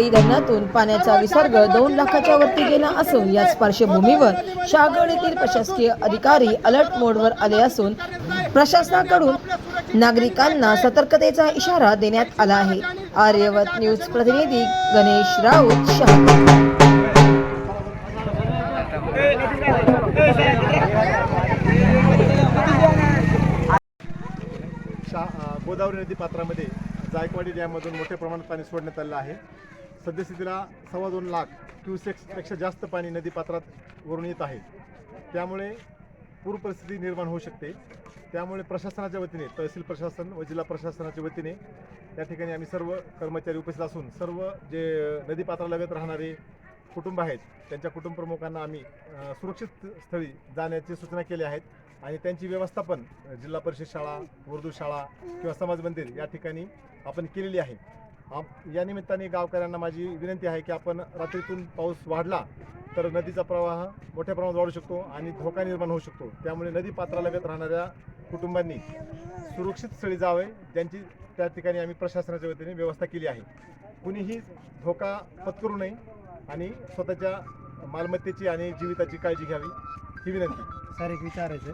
जायकवाडी धरणातून पाण्याचा विसर्ग दोन लाखाच्या वरती गेला असून याच पार्श्वभूमीवर शहागड येथील प्रशासकीय अधिकारी अलर्ट मोडवर आले असून प्रशासनाकडून नागरिकांना सतर्कतेचा इशारा देण्यात आला आहे. आर्यवत न्यूज प्रतिनिधी गणेश राऊत शहागड गोदावरी नदी पात्रामध्ये जायकवाडी डॅममधून मोठ्या प्रमाणात पाणी सोडण्यात आलेलं आहे. सद्यस्थितीला सव्वा दोन लाख क्युसेक्सपेक्षा जास्त पाणी नदीपात्रात वरून येत आहे. त्यामुळे पूर परिस्थिती निर्माण होऊ शकते. त्यामुळे प्रशासनाच्या वतीने तहसील प्रशासन व जिल्हा प्रशासनाच्या वतीने या ठिकाणी आम्ही सर्व कर्मचारी उपस्थित असून सर्व जे नदी पात्रालगत राहणारे कुटुंब आहेत त्यांच्या कुटुंब प्रमुखांना आम्ही सुरक्षित स्थळी जाण्याची सूचना केल्या आहेत आणि त्यांची व्यवस्थापन जिल्हा परिषद शाळा उर्दू शाळा किंवा समाज मंदिर या ठिकाणी आपण केलेली आहे. या निमित्ताने गावकऱ्यांना माझी विनंती आहे की आपण रात्रीतून पाऊस वाढला तर नदीचा प्रवाह मोठ्या प्रमाणात वाढू शकतो आणि धोका निर्माण होऊ शकतो. त्यामुळे नदी पात्रालगत राहणाऱ्या कुटुंबांनी सुरक्षित स्थळी जावे ज्यांची त्या ठिकाणी आम्ही प्रशासनाच्या वतीने व्यवस्था केली आहे. कुणीही धोका पत्करू नये आणि स्वतःच्या मालमत्तेची आणि जीविताची काळजी घ्यावी ही विनंती. सर एक विचारायचं